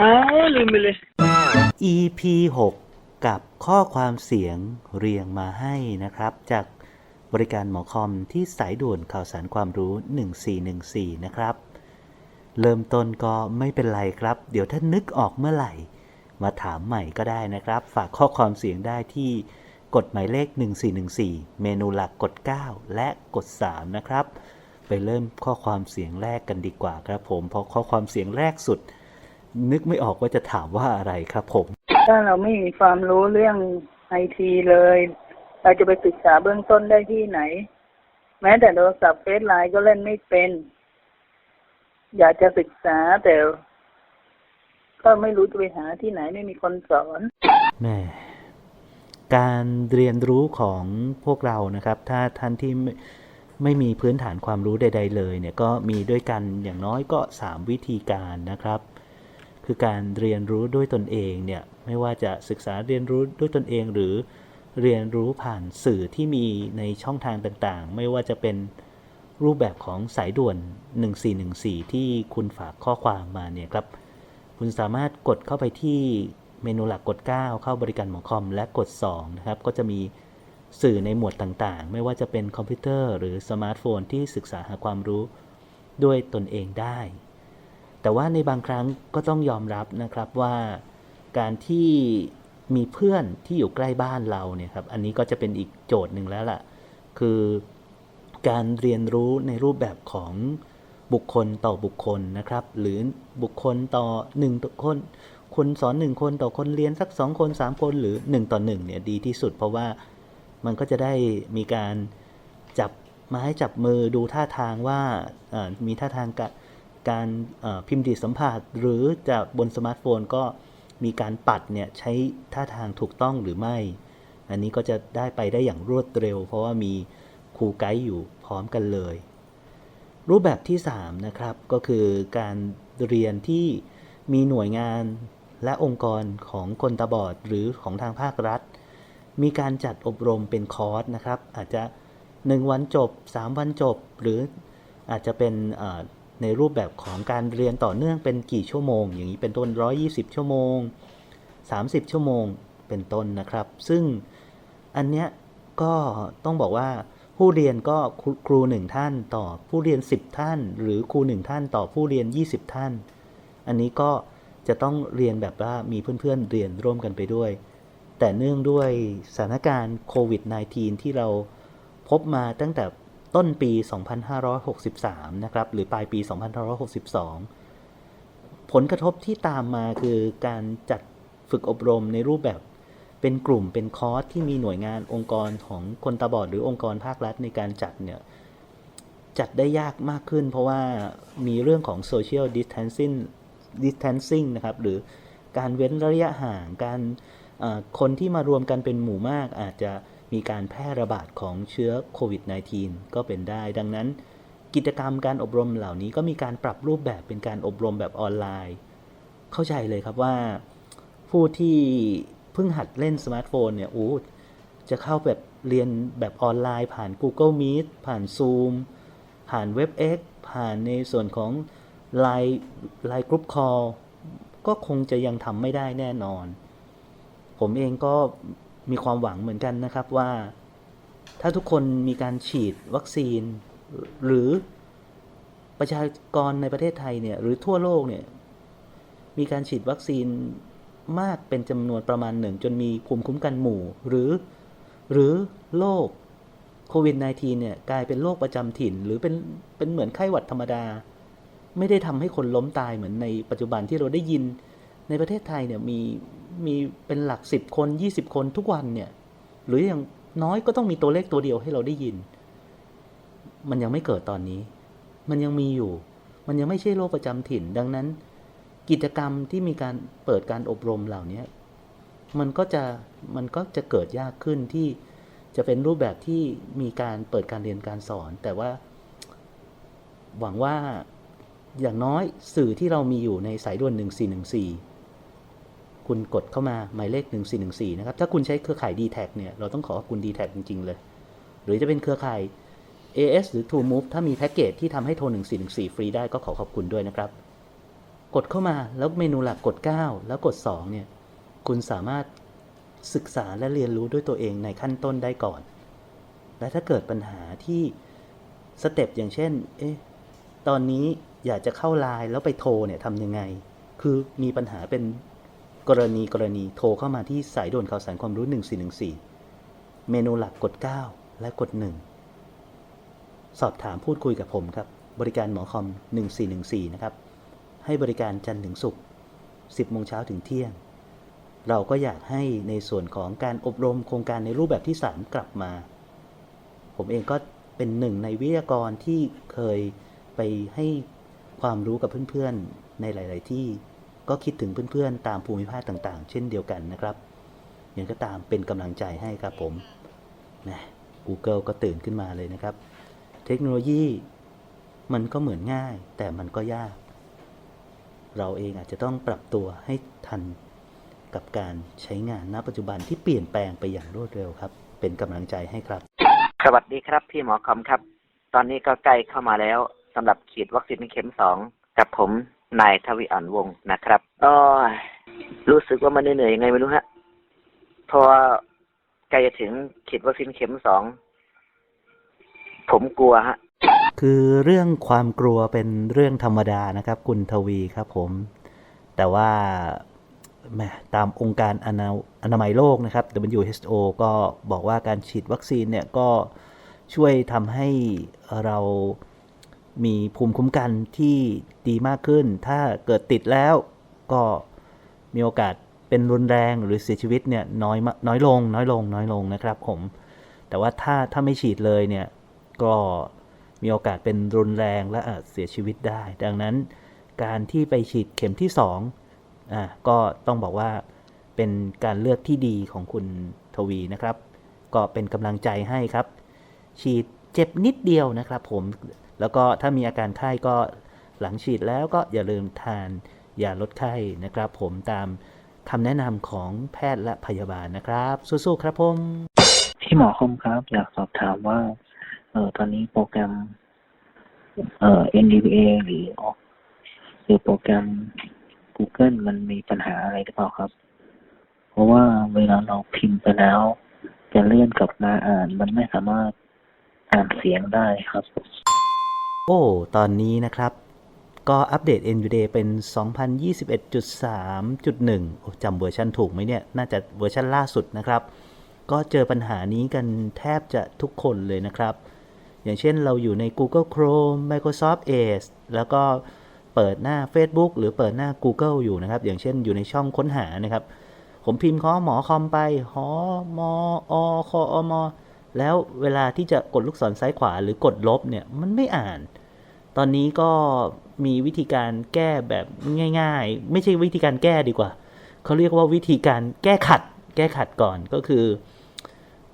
อ๋อลืมไปเลย EP 6 กับข้อความเสียงเรียงมาให้นะครับ จากบริการหมอคอมที่สายด่วนข่าวสารความรู้ 1414 นะครับ เริ่มต้นก็ไม่เป็นไรครับ เดี๋ยวถ้านึกออกเมื่อไหร่ มาถามใหม่ก็ได้นะครับ ฝากข้อความเสียงได้ที่กดหมายเลข 1414 เมนูหลักกด 9 และกด 3 นะครับ ไปเริ่มข้อความเสียงแรกกันดีกว่าครับผม เพราะข้อความเสียงแรกสุด นึกไม่ออกว่าจะถามว่าอะไรครับผม ถ้าเราไม่มีความรู้เรื่องไอทีเลย เราจะไปศึกษาเบื้องต้นได้ที่ไหน แม้แต่โทรศัพท์เฟซไลน์ก็เล่นไม่เป็น อยากจะศึกษาแต่ ก็ไม่รู้จะไปหาที่ไหนไม่มีคนสอนแม่การเรียนรู้ของพวกเรานะครับ ถ้าท่านที่ไม่ไม่มีพื้นฐานความรู้ใด ๆ เลยเนี่ยก็มีด้วยกันอย่างน้อยก็ 3 วิธีการนะครับ คือการเรียนรู้ด้วยตนเองเนี่ยไม่ว่าจะศึกษาเรียนรู้ด้วยตนเองหรือเรียนรู้ผ่านสื่อที่มีในช่องทางต่างๆ ไม่ว่าจะเป็นรูปแบบของสายด่วน 1414 ที่คุณฝากข้อความมาเนี่ยครับ คุณสามารถกดเข้าไปที่เมนูหลักกด 9 เข้าบริการหมอคอมและกด 2 นะครับ ก็จะมีสื่อในหมวดต่างๆ ไม่ว่าจะเป็นคอมพิวเตอร์หรือสมาร์ทโฟนที่ศึกษาหาความรู้ด้วยตนเองได้ แต่ว่าในบางครั้งก็ต้องยอมรับนะครับว่าการที่มีเพื่อนที่อยู่ใกล้บ้านเราเนี่ยครับ อันนี้ก็จะเป็นอีกโจทย์หนึ่งแล้วล่ะ คือการเรียนรู้ในรูปแบบของบุคคลต่อบุคคลนะครับ หรือบุคคลต่อหนึ่งต่อคนคนสอนหนึ่งคนต่อคนเรียนสักสองคนสามคนหรือหนึ่งต่อหนึ่งเนี่ยดีที่สุด เพราะว่ามันก็จะได้มีการจับไม้จับมือดูท่าทางว่ามีท่าทาง การพิมพ์ดีสัมผัส หรือจะบนสมาร์ทโฟนก็มีการปัดเนี่ยใช้ท่าทางถูกต้องหรือไม่ อันนี้ก็จะได้ไปได้อย่างรวดเร็ว เพราะว่ามีครูไกด์อยู่พร้อมกันเลย รูปแบบที่ 3 นะครับ ก็คือการเรียนที่มีหน่วยงานและองค์กรของคนตาบอดหรือของทางภาครัฐ มีการจัดอบรมเป็นคอร์สนะครับ อาจจะ 1 วันจบ 3 วันจบ หรืออาจจะเป็น ในรูปแบบของการเรียนต่อเนื่องเป็นกี่ชั่วโมง อย่างนี้เป็นต้น 120 ชั่วโมง 30 ชั่วโมงเป็นต้นนะครับ ซึ่งอันเนี้ยก็ต้องบอกว่าผู้เรียนก็ครูหนึ่งท่านต่อผู้เรียน 10 ท่าน หรือครูหนึ่งท่านต่อผู้เรียน 20 ท่าน อันนี้ก็จะต้องเรียนแบบว่ามีเพื่อนๆเรียนร่วมกันไปด้วย แต่เนื่องด้วยสถานการณ์โควิด -19 ที่เราพบมาตั้งแต่ ต้นปี 2563 นะครับ หรือปลายปี 2562 ผลกระทบที่ตามมาคือการจัดฝึกอบรมในรูปแบบเป็นกลุ่มเป็นคอร์สที่มีหน่วยงานองค์กรของคนตาบอดหรือองค์กรภาครัฐในการจัดเนี่ยจัดได้ยากมากขึ้น เพราะว่ามีเรื่องของ social distancing distancing นะครับ หรือการเว้นระยะห่างการคนที่มารวมกันเป็นหมู่มากอาจจะ มีการแพร่ระบาดของเชื้อโควิด -19 ก็เป็นได้ ดังนั้น กิจกรรมการอบรมเหล่านี้ก็มีการปรับรูปแบบเป็นการอบรมแบบออนไลน์ เข้าใจเลยครับว่าผู้ที่เพิ่งหัดเล่นสมาร์ทโฟนเนี่ยโอ้จะเข้าแบบเรียนแบบออนไลน์ ผ่าน Google Meet ผ่าน Zoom ผ่าน WebEx ผ่านในส่วนของ Line Line Group Call ก็คงจะยังทำไม่ได้แน่นอน ผมเองก็ มีความหวังเหมือนกันนะครับว่า ถ้าทุกคนมีการฉีดวัคซีน หรือประชากรในประเทศไทยเนี่ยหรือทั่วโลกเนี่ยมีการฉีดวัคซีนมากเป็นจำนวนประมาณหนึ่งจนมีภูมิคุ้มกันหมู่ หรือหรือโรคโควิด -19 เนี่ยกลายเป็นโรคประจำถิ่น หรือเป็นเป็นเหมือนไข้หวัดธรรมดา ไม่ได้ทำให้คนล้มตายเหมือนในปัจจุบันที่เราได้ยินในประเทศไทยเนี่ยมี มีเป็นหลักสิบคน20คนทุกวันเนี่ย หรืออย่างน้อยก็ต้องมีตัวเลขตัวเดียวให้เราได้ยิน มันยังไม่เกิดตอนนี้ มันยังมีอยู่ มันยังไม่ใช่โรคประจำถิ่น ดังนั้น กิจกรรมที่มีการเปิดการอบรมเหล่านี้มันก็จะมันก็จะเกิดยากขึ้นที่จะเป็นรูปแบบที่มีการเปิดการเรียนการสอน แต่ว่า หวังว่าอย่างน้อยสื่อที่เรามีอยู่ในสายด่วน 1414 คุณกดเข้ามาหมายเลข 1414 นะครับ ถ้าคุณใช้เครือข่าย d t แทเนี่ย เราต้องขอขอบคุณ d t แทจริง ๆ เลย หรือจะเป็นเครือข่าย AS หรือ True Move ถ้ามีแพ็กเกจที่ทำให้โทร 1414 ฟรีได้ก็ขอขอบคุณด้วยนะครับ กดเข้ามาแล้วเมนูหลักกด 9 แล้วกด 2 เนี่ย คุณสามารถศึกษาและเรียนรู้ด้วยตัวเองในขั้นต้นได้ก่อน และถ้าเกิดปัญหาที่สเต็ปอย่างเช่น เอ๊ะ ตอนนี้อยากจะเข้าไลน์แล้วไปโทรเนี่ยทำยังไง คือมีปัญหาเป็น กรณีกรณีโทรเข้ามาที่สายด่วนข่าวสารความรู้ 1414 เมนูหลักกด 9 และกด 1 สอบถามพูดคุยกับผมครับ บริการหมอคอม 1414 นะครับ ให้บริการจันทร์ถึงศุกร์ 10 โมงเช้าถึงเที่ยง เราก็อยากให้ในส่วนของการอบรมโครงการในรูปแบบที่ 3 กลับมา ผมเองก็เป็นหนึ่งในวิทยากรที่เคยไปให้ความรู้กับเพื่อนๆ ในหลาย ๆ ที่ ก็คิดถึงเพื่อนๆ ตามภูมิภาคต่างๆ เช่นเดียวกันนะครับยังก็ตามเป็นกำลังใจให้ครับผมนะ Google ก็ตื่นขึ้นมาเลยนะครับ เทคโนโลยีมันก็เหมือนง่าย แต่มันก็ยาก เราเองอาจจะต้องปรับตัวให้ทันกับการใช้งานณปัจจุบันที่เปลี่ยนแปลงไปอย่างรวดเร็วครับ เป็นกำลังใจให้ครับ สวัสดีครับพี่หมอคอมครับ ตอนนี้ก็ใกล้เข้ามาแล้วสำหรับฉีดวัคซีนเข็มสองกับผม นายทวีอ่อนวงนะครับอ๋อรู้สึกว่ามันเหนื่อยยังไงไม่รู้ฮะพราะว่าใกล้จะถึงฉีดวัคซีนเข็มสอง ผมกลัวฮะ คือเรื่องความกลัวเป็นเรื่องธรรมดานะครับ คุณทวีครับผม แต่ว่าแมตามองค์การอนาอนามัยโลกนะครับ WHO ก็บอกว่าการฉีดวัคซีนเนี่ยก็ช่วยทำให้เรา มีภูมิคุ้มกันที่ดีมากขึ้น ถ้าเกิดติดแล้วก็มีโอกาสเป็นรุนแรงหรือเสียชีวิตเนี่ยน้อยน้อยลง น้อยลง น้อยลงนะครับผม แต่ว่าถ้าถ้าไม่ฉีดเลยเนี่ยก็มีโอกาสเป็นรุนแรงและอาจเสียชีวิตได้ ดังนั้นการที่ไปฉีดเข็มที่2อะก็ต้องบอกว่าเป็นการเลือกที่ดีของคุณทวีนะครับ ก็เป็นกำลังใจให้ครับ ฉีดเจ็บนิดเดียวนะครับผม แล้วก็ถ้ามีอาการไข้ก็หลังฉีดแล้วก็อย่าลืมทานยาลดไข้นะครับ ผมตามคำแนะนำของแพทย์และพยาบาลนะครับ สู้ๆครับผมพี่หมอคมครับ อยากสอบถามว่าเออตอนนี้โปรแกรมเอ่อ NDVA หรือออกหรือโปรแกรม Google มันมีปัญหาอะไรหรือเปล่าครับ เพราะว่าเวลาเราพิมพ์ไปแล้วจะเลื่อนกลับมาอ่าน มันไม่สามารถอ่านเสียงได้ครับ โอ้ ตอนนี้นะครับ ก็อัปเดต NVDA เป็น 2021.3.1 โอ้จำเวอร์ชันถูกไหมเนี่ย น่าจะเวอร์ชันล่าสุดนะครับ ก็เจอปัญหานี้กันแทบจะทุกคนเลยนะครับ อย่างเช่นเราอยู่ใน Google Chrome Microsoft Edge แล้วก็เปิดหน้า Facebook หรือเปิดหน้า Google อยู่นะครับ อย่างเช่นอยู่ในช่องค้นหานะครับ ผมพิมพ์ข้อหมอคอมไปหอมออคออมอ แล้วเวลาที่จะกดลูกศรซ้ายขวาหรือกดลบเนี่ยมันไม่อ่าน ตอนนี้ก็มีวิธีการแก้แบบง่าย ๆ ไม่ใช่วิธีการแก้ดีกว่า เขาเรียกว่าวิธีการแก้ขัด แก้ขัดก่อนก็คือ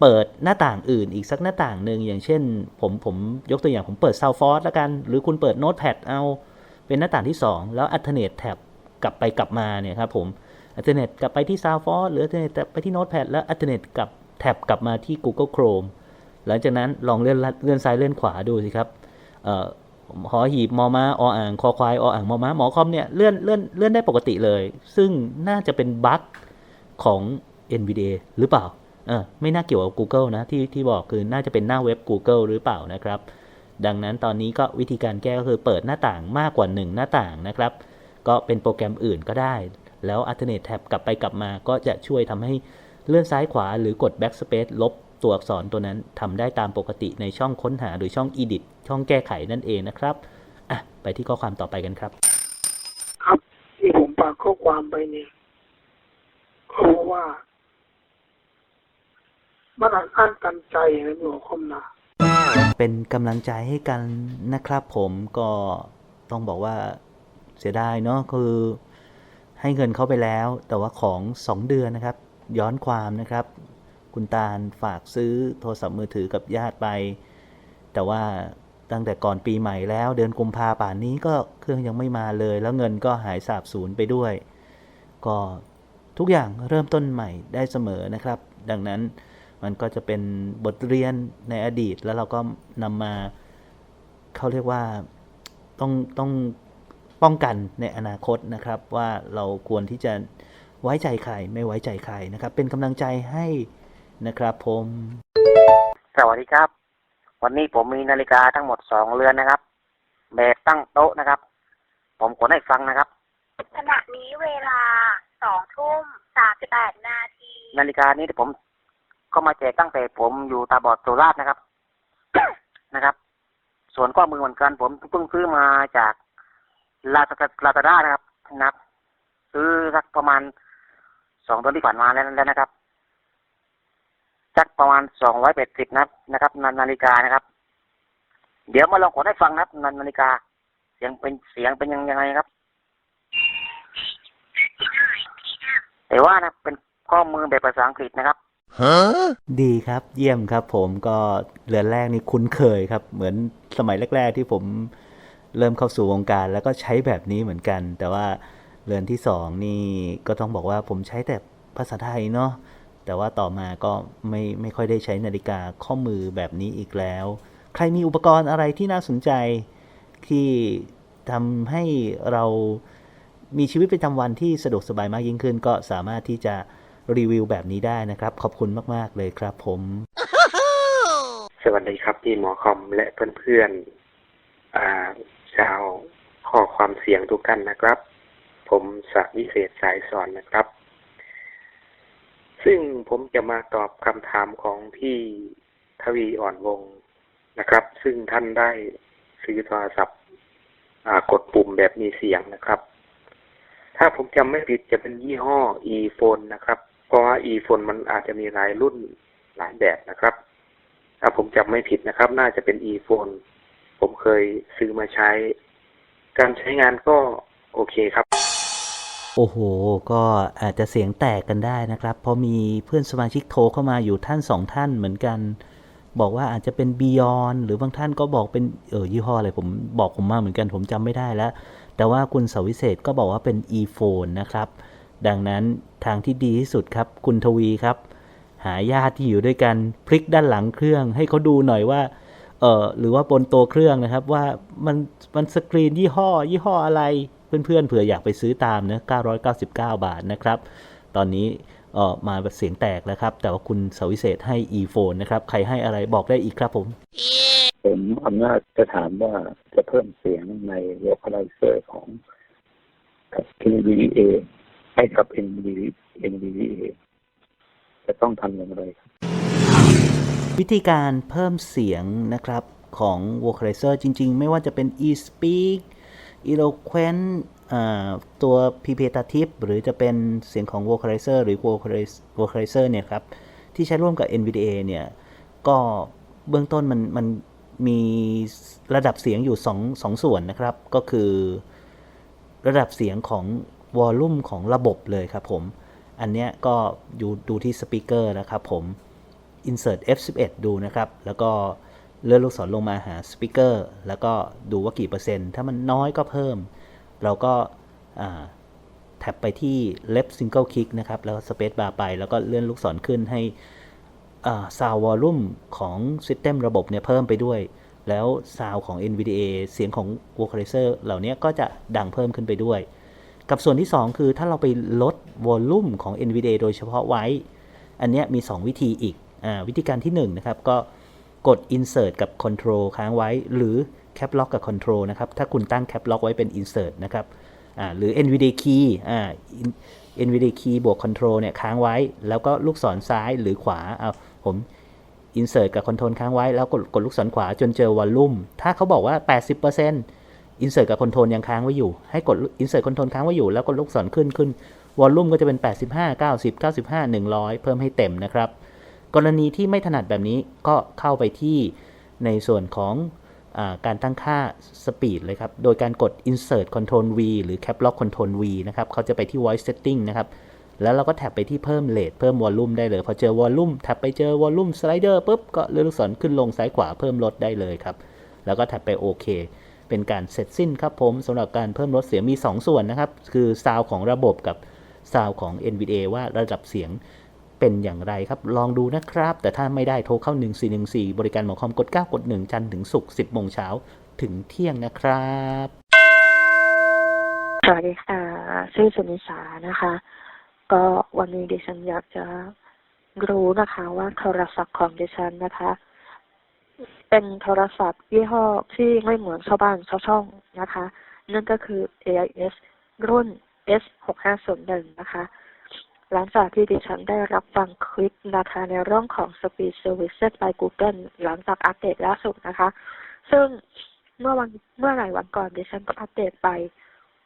เปิดหน้าต่างอื่นอีกสักหน้าต่างหนึ่งอย่างเช่น ผมผมยกตัวอย่างผมเปิด s o u t h f o r c e แล้วกัน หรือคุณเปิด Notepad เอาเป็นหน้าต่างที่ 2 แล้ว alternate tab กลับไปกลับมาเนี่ยครับผม alternate กลับไปที่ s o u t h f o r c e หรือ alternate กลับไปที่ Notepad แล้ว alternate กลับ tab กลับมาที่ Google Chrome หลังจากนั้นลองเลื่อนเลื่อนซ้ายเลื่อนขวาดูสิครับเอ่อหอหีบมอม้าออ่างคอควายออ่างมอม้าหมอคอมเนี่ยเลื่อนเลื่อนเลื่อนได้ปกติเลย ซึ่งน่าจะเป็นบั๊กของ NVDA หรือเปล่าเออไม่น่าเกี่ยวกับ Google นะที่ที่บอกคือน่าจะเป็นหน้าเว็บ Google หรือเปล่านะครับ ดังนั้นตอนนี้ก็วิธีการแก้ก็คือเปิดหน้าต่างมากกว่า 1 หน้าต่างนะครับ ก็เป็นโปรแกรมอื่นก็ได้ แล้ว alternate tab กลับไปกลับมาก็จะช่วยทำให้ เลื่อนซ้ายขวาหรือกด backspace ลบตัวอักษรตัวนั้นทำได้ตามปกติในช่องค้นหาหรือช่อง edit ช่องแก้ไขนั่นเองนะครับอะไปที่ข้อความต่อไปกันครับ ครับที่ผมฝากข้อความไปเนี่ยเพราะว่ามันอัดอั้นตันใจนะหนูคมนะเป็นกำลังใจให้กันนะครับ ผมก็ต้องบอกว่าเสียดายเนาะคือให้เงินเขาไปแล้ว แต่ว่าของ 2 เดือนนะครับ ย้อนความนะครับ คุณตาลฝากซื้อโทรศัพท์มือถือกับญาติไป แต่ว่าตั้งแต่ก่อนปีใหม่แล้วเดือนกุมภาป่านนี้ก็เครื่องยังไม่มาเลย แล้วเงินก็หายสาบสูญไปด้วย ก็ทุกอย่างเริ่มต้นใหม่ได้เสมอนะครับ ดังนั้นมันก็จะเป็นบทเรียนในอดีตแล้วเราก็นำมาเขาเรียกว่าต้องต้องป้องกันในอนาคตนะครับ ว่าเราควรที่จะ ไว้ใจใครไม่ไว้ใจใครนะครับ เป็นกำลังใจให้นะครับผมสวัสดีครับ วันนี้ผมมีนาฬิกาทั้งหมดสองเรือนนะครับแบบตั้งโต๊ะนะครับ ผมกดให้ฟังนะครับ ขณะนี้เวลาสองทุ่มสามสิบแปดนาทีนาฬิกานี้ที่ผม ก็มาแจกตั้งแต่ผมอยู่ตาบอดโซราชนะครับ นะครับ ส่วนข้อมือเหมือนกันผมเพิ่งซื้อมาจากลาตาลาตาด้านะครับนะครับซื้อสักประมาณ สองเดือนที่ผ่านมาแล้วแล้วนะครับสักประมาณสองร้อยแปดสิบนะครับนะครับนานาฬิกานะครับ เดี๋ยวมาลองกดให้ฟังนะครับนานาฬิกา เสียงเป็นเสียงเป็นยังยังไงครับ แต่ว่านะเป็นข้อมือแบบภาษาอังกฤษนะครับดีครับ เยี่ยมครับผมก็เรือนแรกนี่คุ้นเคยครับ เหมือนสมัยแรก ๆ ที่ผมเริ่มเข้าสู่วงการ แล้วก็ใช้แบบนี้เหมือนกัน แต่ว่า เรือนที่สองนี่ก็ต้องบอกว่าผมใช้แต่ภาษาไทยเนาะแต่ว่าต่อมาก็ไม่ไม่ค่อยได้ใช้นาฬิกาข้อมือแบบนี้อีกแล้ว ใครมีอุปกรณ์อะไรที่น่าสนใจที่ทำให้เรามีชีวิตประจำวันที่สะดวกสบายมากยิ่งขึ้น ก็สามารถที่จะรีวิวแบบนี้ได้นะครับ ขอบคุณมาก ๆ เลยครับผม สวัสดีครับพี่หมอคอมและเพื่อนๆชาวข้อความเสียงทุกท่านนะครับ ผมสวิเศษสายสอนนะครับ ซึ่งผมจะมาตอบคำถามของพี่ทวีอ่อนวงศ์นะครับ ซึ่งท่านได้ซื้อโทรศัพท์กดปุ่มแบบมีเสียงนะครับ ถ้าผมจำไม่ผิดจะเป็นยี่ห้อ e-phone นะครับ เพราะว่า e-phone มันอาจจะมีหลายรุ่นหลายแบบนะครับ ถ้าผมจำไม่ผิดนะครับ น่าจะเป็น e-phone ผมเคยซื้อมาใช้ การใช้งานก็โอเคครับ โอ้โห ก็อาจจะเสียงแตกกันได้นะครับ เพราะมีเพื่อนสมาชิกโทรเข้ามาอยู่ท่านสองท่านเหมือนกัน บอกว่าอาจจะเป็น Beyond หรือบางท่านก็บอกเป็นเออยี่ห้ออะไรผมบอกผมมาเหมือนกันผมจำไม่ได้แล้ว แต่ว่าคุณสวิเศษก็บอกว่าเป็น e-phone นะครับ ดังนั้นทางที่ดีที่สุดครับ คุณทวีครับ หาญาติที่อยู่ด้วยกันพลิกด้านหลังเครื่อง ให้เขาดูหน่อยว่าเออหรือว่าบนตัวเครื่องนะครับว่ามันมันสกรีนยี่ห้อ ยี่ห้ออะไร เพื่อนๆเผื่ออยากไปซื้อตามนะ999 บาทนะครับ ตอนนี้เออมาแบบเสียงแตกแล้วครับ แต่ว่าคุณสวิเศษให้ e-phone นะครับ ใครให้อะไรบอกได้อีกครับผม ผมอำนาจจะถามว่าจะเพิ่มเสียงใน vocalizer ของกับ NVDA ให้กับ NVDA NVDA จะต้องทำอย่างไรครับ วิธีการเพิ่มเสียงนะครับของ vocalizer จริง ๆ ไม่ว่าจะเป็น e-speak eloquent ตัว pipetative หรือจะเป็นเสียงของ vocalizer หรือ vocalizer เนี่ยครับ ที่ใช้ร่วมกับ NVDA เนี่ย ก็เบื้องต้นมันมันมีระดับเสียงอยู่2งสองส่วนนะครับ ก็คือระดับเสียงของวอลลุ่มของระบบเลยครับผม อันเนี้ยก็อยู่ดูที่สปีกเกอร์นะครับผม insert F11 ดูนะครับ แล้วก็ เลื่อนลูกศรลงมาหาสปีกเกอร์แล้วก็ดูว่ากี่เปอร์เซ็นต์ ถ้ามันน้อยก็เพิ่ม เราก็าแท็บไปที่ left single click นะครับ แล้ว space bar ไป แล้วก็เลื่อนลูกศรขึ้นให้ซาววอลลุ่มของ System ระบบเนี่ยเพิ่มไปด้วย แล้วซาวของ NVDA เสียงของ Vocalizer เหล่านี้ก็จะดังเพิ่มขึ้นไปด้วย กับส่วนที่ 2 คือถ้าเราไปลดวอลลุ่มของ NVDA โดยเฉพาะไว้ อันเนี้ยมี 2 วิธีอีกอวิธีการที่1นะครับก็ กด insert กับ control ค้างไว้ หรือ cap lock กับ control นะครับ ถ้าคุณตั้ง cap lock ไว้เป็น insert นะครับหรือ NVDA key อ่า NVDA key บวก control เนี่ยค้างไว้ แล้วก็ลูกศรซ้ายหรือขวาเอาผม insert กับ control ค้างไว้ แล้วกดกดลูกศรขวาจนเจอ volume ถ้าเขาบอกว่า 80% insert กับ control ยังค้างไว้อยู่ ให้กด insert control ค้างไว้อยู่ แล้วกดลูกศรขึ้นขึ้น volume ก็จะเป็น 85 90 95 100 เพิ่มให้เต็มนะครับ กรณีที่ไม่ถนัดแบบนี้ก็เข้าไปที่ในส่วนของอการตั้งค่า speed เลยครับ โดยการกด insert control V หรือ cap lock control V นะครับ เขาจะไปที่ voice setting นะครับ แล้วเราก็แท็บไปที่เพิ่ม rate เพิ่ม volume ได้เลย พอเจอ volume แท็บไปเจอ volume slider ปุ๊บ ก็เลื่อนลูกศรขึ้นลงซ้ายขวาเพิ่มลดได้เลยครับ แล้วก็แท็บไปโอเคเป็นการเสร็จสิ้นครับผมสำหรับการเพิ่มลดเสียงมี 2 ส่วนนะครับ คือซาวของระบบกับซาวของ NVDA ว่าระดับเสียง เป็นอย่างไรครับ ลองดูนะครับ แต่ถ้าไม่ได้โทรเข้า 1414 บริการหมอคอมกด 9 กด 1 จันทร์ถึงศุกร์10โมงเช้าถึงเที่ยงนะครับ สวัสดีค่ะ ชื่อสุนิสานะคะ ก็วันนี้ดิฉันอยากจะรู้นะคะว่าโทรศัพท์ของดิฉันนะคะ เป็นโทรศัพท์ยี่ห้อที่ไม่เหมือนชาวบ้านชาวช่องนะคะ นั่นก็คือ AIS รุ่น S 6 5 0 1 นะคะ หลังจากที่ดิฉันได้รับฟังคลิปนะคะในเรื่องของ Speed Services by Google หลังจากอัปเดตล่าสุดนะคะ ซึ่งเมื่อวันเมื่อหลายวันก่อนดิฉันก็อัปเดตไป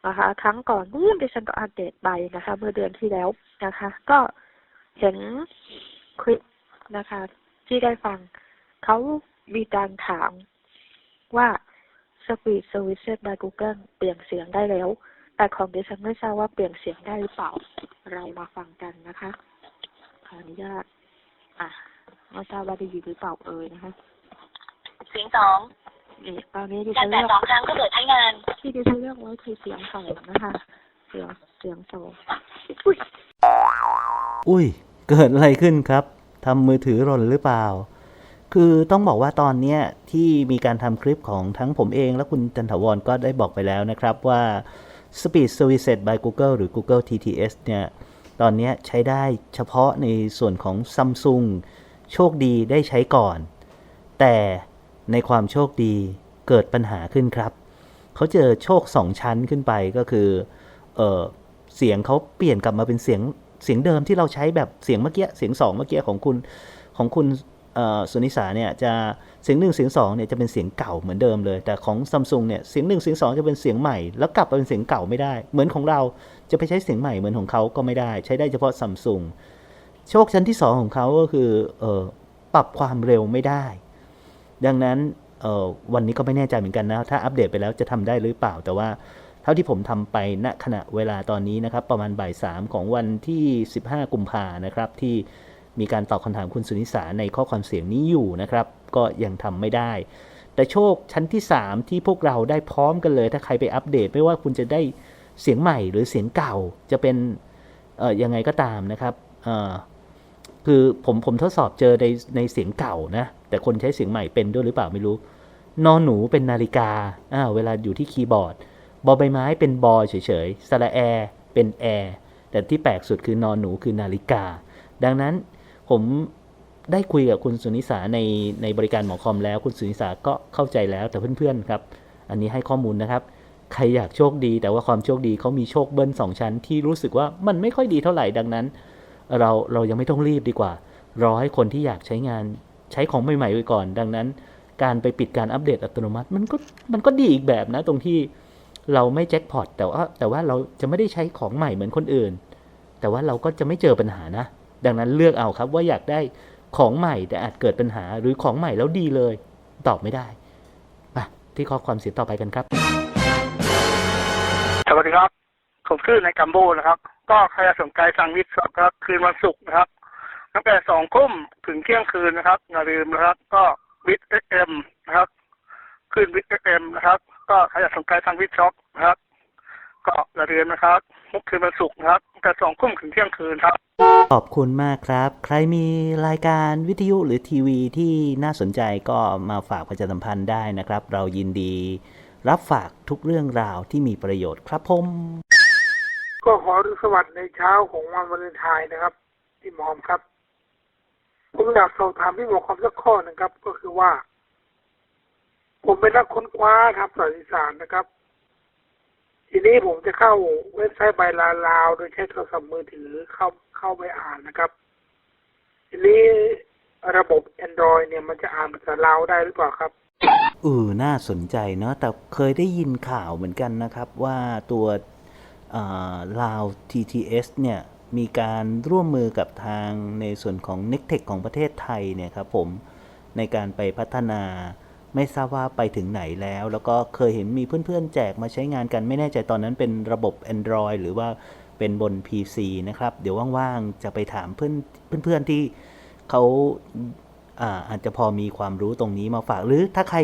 นะคะครั้งก่อนนู่นดิฉันก็อัปเดตไปนะคะ เมื่อเดือนที่แล้วนะคะ ก็เห็นคลิปนะคะ ที่ได้ฟังเขามีการถามว่า Speed Services by Google เปลี่ยนเสียงได้แล้ว แต่ของดิฉันไม่ทราบว่าเปลี่ยนเสียงได้หรือเปล่า เรามาฟังกันนะคะ ขออนุญาต อะไม่ทราบว่าได้ยินหรือเปล่าเอ่ยนะคะ เสียงสองนี่ตอนนี้ดิกาฉัรนแตะเลือกสองครั้งก็เปิดใช้งาน ที่ดิฉันเลือกไว้คือเสียงสองนะคะ เสียงเสียงสองอุ้ย เกิดอะไรขึ้นครับ ทำมือถือหล่นหรือเปล่า คือต้องบอกว่าตอนเนี้ยที่มีการทำคลิปของทั้งผมเองและคุณจันทวรก็ได้บอกไปแล้วนะครับว่า Speed Services by Google หรือ Google TTS เนี่ยตอนนี้ใช้ได้เฉพาะในส่วนของ Samsung โชคดีได้ใช้ก่อน แต่ในความโชคดีเกิดปัญหาขึ้นครับ เขาเจอโชคสองชั้นขึ้นไปก็คือเออเสียงเขาเปลี่ยนกลับมาเป็นเสียงเสียงเดิมที่เราใช้แบบเสียงเมื่อกี้เสียงสองเมื่อกี้ของคุณของคุณสุนิสาเนี่ยจะ เสียงหนึ่งเสียงสองเนี่ยจะเป็นเสียงเก่าเหมือนเดิมเลย แต่ของซัมซุงเนี่ยเสียงหนึ่งเสียงสองจะเป็นเสียงใหม่ แล้วกลับมาเป็นเสียงเก่าไม่ได้ เหมือนของเราจะไปใช้เสียงใหม่เหมือนของเขาก็ไม่ได้ ใช้ได้เฉพาะซัมซุงโชคชั้นที่สองของเขาก็คือออปรับความเร็วไม่ได้ ดังนั้นวันนี้ก็ไม่แน่ใจเหมือนกันนะ ถ้าอัปเดตไปแล้วจะทำได้หรือเปล่า แต่ว่าเท่าที่ผมทำไปณขณะเวลาตอนนี้นะครับ ประมาณบ่ายสามของวันที่ 15 กุมภานะครับที่ มีการตอบคำถามคุณสุนิสาในข้อความเสียงนี้อยู่นะครับ ก็ยังทำไม่ได้ แต่โชคชั้นที่ 3 ที่พวกเราได้พร้อมกันเลย ถ้าใครไปอัปเดต ไม่ว่าคุณจะได้เสียงใหม่หรือเสียงเก่าจะเป็นเอ่อยังไงก็ตามนะครับเอ่อคือผมผมทดสอบเจอในในเสียงเก่านะ แต่คนใช้เสียงใหม่เป็นด้วยหรือเปล่าไม่รู้ นอนหนูเป็นนาฬิกาอ่าเวลาอยู่ที่คีย์บอร์ด บอใบไม้เป็นบอเฉยๆสระแอร์เป็นแอร์แต่ที่แปลกสุดคือนอนหนูคือนาฬิกา ดังนั้น ผมได้คุยกับคุณสุนิสาในในบริการหมอคอมแล้ว คุณสุนิสาก็เข้าใจแล้วแต่เพื่อนๆครับ อันนี้ให้ข้อมูลนะครับ ใครอยากโชคดี แต่ว่าความโชคดีเขามีโชคเบิ้ลสองชั้น ที่รู้สึกว่ามันไม่ค่อยดีเท่าไหร่ดังนั้น เราเรายังไม่ต้องรีบดีกว่า รอให้คนที่อยากใช้งานใช้ของใหม่ๆไว้ก่อน ดังนั้น การไปปิดการอัปเดตอัตโนมัติ มันก็มันก็ดีอีกแบบนะ ตรงที่เราไม่แจ็คพอตแต่ว่าแต่ว่าเราจะไม่ได้ใช้ของใหม่เหมือนคนอื่น แต่ว่าเราก็จะไม่เจอปัญหานะ ดังนั้นเลือกเอาครับว่าอยากได้ของใหม่แต่อาจเกิดปัญหาหรือของใหม่แล้วดีเลย ตอบไม่ได้ไปที่ข้อความเสียต่อไปกันครับสวัสดีครับผมชื่อนายกัมโบนะครับ ก็ใครสนใจสั่งวิทย์ครับ คืนวันศุกร์นะครับตั้งแต่สองทุ่มถึงเที่ยงคืนนะครับอย่าลืมนะครับ ก็วิทเอ็มนะครับคืนวิทเอ็มนะครับ ก็ใครสนใจสั่งวิทย์ช็อปนะครับ ก็อย่าลืมนะครับทุกคืนวันศุกร์นะครับตั้งแต่สองทุ่มถึงเที่ยงคืนครับ ขอบคุณมากครับ ใครมีรายการวิทยุหรือทีวีที่น่าสนใจก็มาฝากประชาสัมพันธ์ได้นะครับ เรายินดี รับฝากทุกเรื่องราวที่มีประโยชน์ครับผม ก็ขอรุสวัสดิ์ในเช้าของวันวาเลนไทน์นะครับพี่หมอมครับ ผมอยากสอบถามพี่หมอคอมสักข้อหนึ่งครับ ก็คือว่า ผมเป็นนักค้นคว้าครับสายอีสานนะครับ ทีนี้ผมจะเข้าเว็บไซต์ใบลาลาว โดยใช้โทรศัพท์มือถือเข้าเข้าไปอ่านนะครับ ทีนี้ระบบ Android เนี่ยมันจะอ่านภาษาลาวได้หรือเปล่าครับเออน่าสนใจเนาะแต่เคยได้ยินข่าวเหมือนกันนะครับ ว่าตัวลาว TTS เนี่ยมีการร่วมมือกับทางในส่วนของ n e c t e c h ของประเทศไทยเนี่ยครับผมในการไปพัฒนา ไม่ทราบว่าไปถึงไหนแล้ว แล้วก็เคยเห็นมีเพื่อนๆ แจกมาใช้งานกันไม่แน่ใจตอนนั้นเป็นระบบ Android หรือว่าเป็นบน PC นะครับ เดี๋ยวว่างๆ จะไปถามเพื่อนเพื่อนๆที่เขาอาอาจจะพอมีความรู้ตรงนี้มาฝากหรือถ้าใคร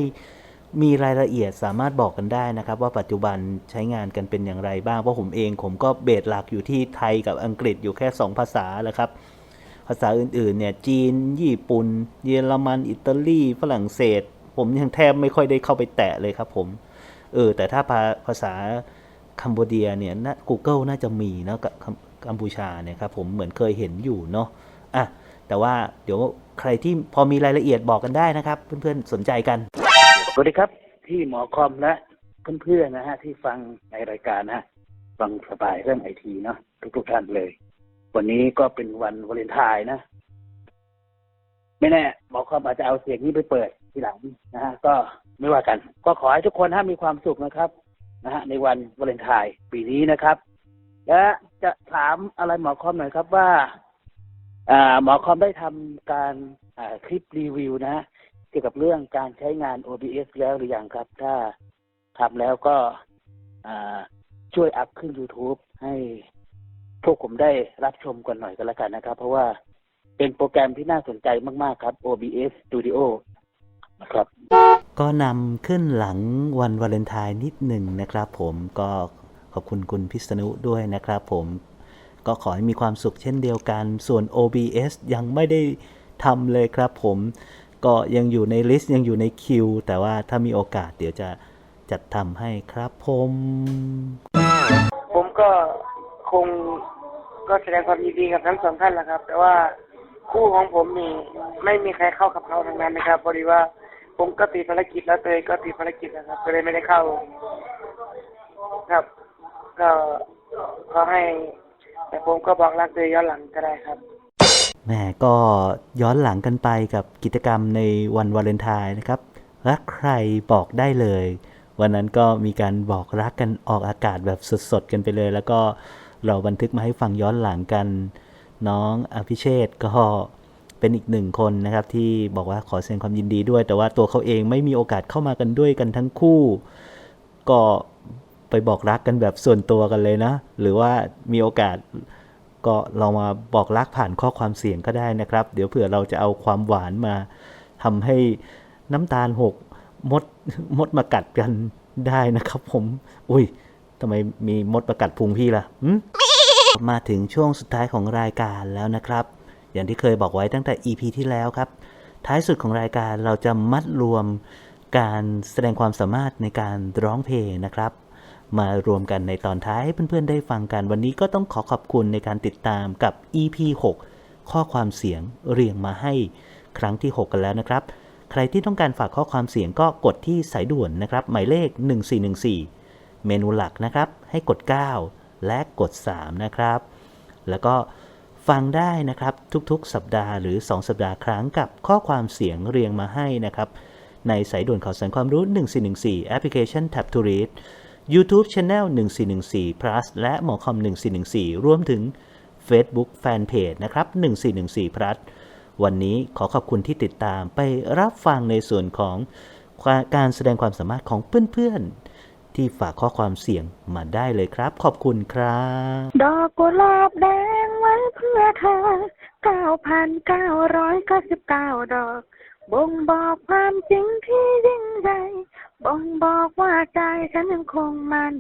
มีรายละเอียดสามารถบอกกันได้นะครับ ว่าปัจจุบันใช้งานกันเป็นอย่างไรบ้าง เพราะผมเองผมก็เบสหลักอยู่ที่ไทยกับอังกฤษอยู่แค่ 2 ภาษาแหละครับ ภาษาอื่นๆเนี่ยจีน ญี่ปุ่น เยอรมัน อิตาลี ฝรั่งเศส ผมยังแทบไม่ค่อยได้เข้าไปแตะเลยครับผม เออ แต่ถ้าภาภาษาคัมโบเดียเนี่ยนะ Google น่าจะมีเนาะกับกัมพูชาเนี่ยครับผมเหมือนเคยเห็นอยู่เนาะอะแต่ว่าเดี๋ยวใครที่พอมีรายละเอียดบอกกันได้นะครับ เพื่อนๆสนใจกันสวัสดีครับที่หมอคอมและเพื่อนๆนะฮะที่ฟังในรายการนะฮะฟังสบายเรื่องไอทีเนาะทุกๆท่านเลย วันนี้ก็เป็นวันวาเลนไทน์นะ ไม่แน่หมอคอมอาจจะเอาเสียงนี้ไปเปิด ทีหลังนะฮะก็ไม่ว่ากัน ก็ขอให้ทุกคนฮะมีความสุขนะครับนะฮะในวันวาเลนไทน์ปีนี้นะครับ และจะถามอะไรหมอคอมหน่อยครับว่าอ่าหมอคอมได้ทำการอ่าคลิปรีวิวนะฮะเกี่ยวกับเรื่องการใช้งาน OBS แล้วหรือยังครับ ถ้าทำแล้วก็อ่าช่วยอัพขึ้น YouTube ให้พวกผมได้รับชมกันหน่อยกันแล้วกันนะครับ เพราะว่าเป็นโปรแกรมที่น่าสนใจมาก ๆ ครับ OBS Studio ครับก็นำขึ้นหลังวันวาเลนไทน์นิดหนึ่งนะครับผมก็ขอบคุณคุณพิษณุด้วยนะครับผมก็ขอให้มีความสุขเช่นเดียวกัน ส่วน OBS ยังไม่ได้ทำเลยครับผมก็ยังอยู่ในลิสต์ยังอยู่ในคิว แต่ว่าถ้ามีโอกาสเดี๋ยวจะจัดทำให้ครับผม ผมก็คงก็แสดงความยินดีกับทั้งสองท่านแหละครับ แต่ว่าคู่ของผมนี่ไม่มีใครเข้ากับเขาทั้งนั้นนะครับพอดีว่า ผมก็ติดภารกิจแล้วเตยก็ติดภารกิจนะครับ ก็เลยไม่ได้เข้า ครับ ก็ขอให้ แต่ผมก็บอกรักเตยย้อนหลังก็ได้ครับแหมก็ย้อนหลังกันไปกับกิจกรรมในวันวาเลนไทน์นะครับ รักใครบอกได้เลย วันนั้นก็มีการบอกรักกันออกอากาศแบบสดๆกันไปเลย แล้วก็เราบันทึกมาให้ฟังย้อนหลังกัน น้องอภิเชษก็ เป็นอีกหนึ่งคนนะครับที่บอกว่าขอแสดงความยินดีด้วย แต่ว่าตัวเขาเองไม่มีโอกาสเข้ามากันด้วยกันทั้งคู่ ก็ไปบอกรักกันแบบส่วนตัวกันเลยนะ หรือว่ามีโอกาสก็เรามาบอกรักผ่านข้อความเสียงก็ได้นะครับ เดี๋ยวเผื่อเราจะเอาความหวานมาทำให้น้ำตาลหกมดมดมากัดกันได้นะครับผม อุ้ยทำไมมีมดมากัดพุงพี่ล่ะมาถึงช่วงสุดท้ายของรายการแล้วนะครับ อย่างที่เคยบอกไว้ตั้งแต่ EP ที่แล้วครับ ท้ายสุดของรายการเราจะมัดรวมการแสดงความสามารถในการร้องเพลงนะครับ มารวมกันในตอนท้ายให้เพื่อนๆได้ฟังกัน วันนี้ก็ต้องขอขอบคุณในการติดตามกับ EP 6 ข้อความเสียงเรียงมาให้ครั้งที่ 6 กันแล้วนะครับ ใครที่ต้องการฝากข้อความเสียงก็กดที่สายด่วนนะครับ หมายเลข 1414 เมนูหลักนะครับ ให้กด 9 และกด 3 นะครับ แล้วก็ ฟังได้นะครับทุกๆ สัปดาห์หรือ 2 สัปดาห์ครั้งกับข้อความเสียงเรียงมาให้นะครับ ในสายด่วนข่าวสารความรู้ 1414 แอปพลิเคชัน Tap to Read YouTube Channel 1414 plus และหมอคอม 1414 รวมถึง Facebook Fanpage นะครับ 1414 plus วันนี้ขอขอบคุณที่ติดตามไปรับฟังในส่วนของการแสดงความสามารถของเพื่อนๆ ที่ฝากข้อความเสียงมาได้เลยครับ ขอบคุณครับ ดอกกุหลาบแดงไว้เพื่อเธอเก้าพันเก้าร้อยเก้าสิบเก้าดอก บ่งบอกความจริงที่ยิ่งใหญ่ บ่งบอกว่าใจฉันยังคงมัน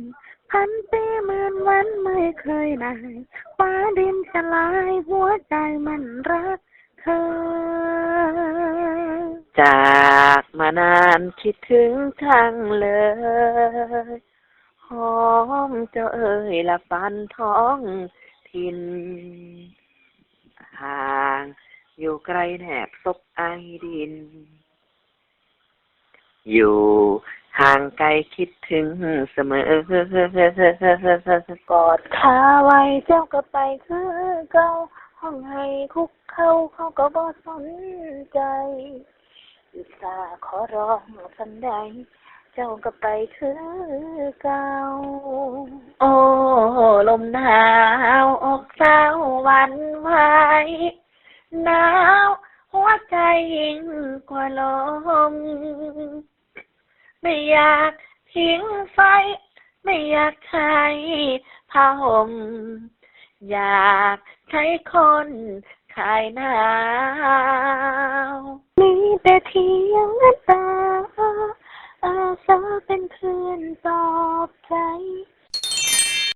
พันปีหมื่นวันไม่เคยนายฟ้าดินสลายหัวใจมันรักเธอ จากมานานคิดถึงจังเลยหอมเจ้าเอ๋ยละฟันท้องทินห่างอยู่ไกลแนบซบไอดิน อยู่ห่างไกลคิดถึงเสมอกอดขาไว้เจ้าก็ไปคือเก่าห้องให้คุกเข้าเขาก็บ่สนใจ อุตส่าห์ขอร้องสันใดเจ้าก็ไปคือเก่า โอ้ลมหนาวอกเศร้าวันไหวหนาวหัวใจยิ่งกว่าลม ไม่อยากทิ้งไฟ ไม่อยากใช้ผ้าห่มอยากใช้คน คลายหนาวมีแต่เทียงตาอาสาเป็นเพื่อนปลอบใจ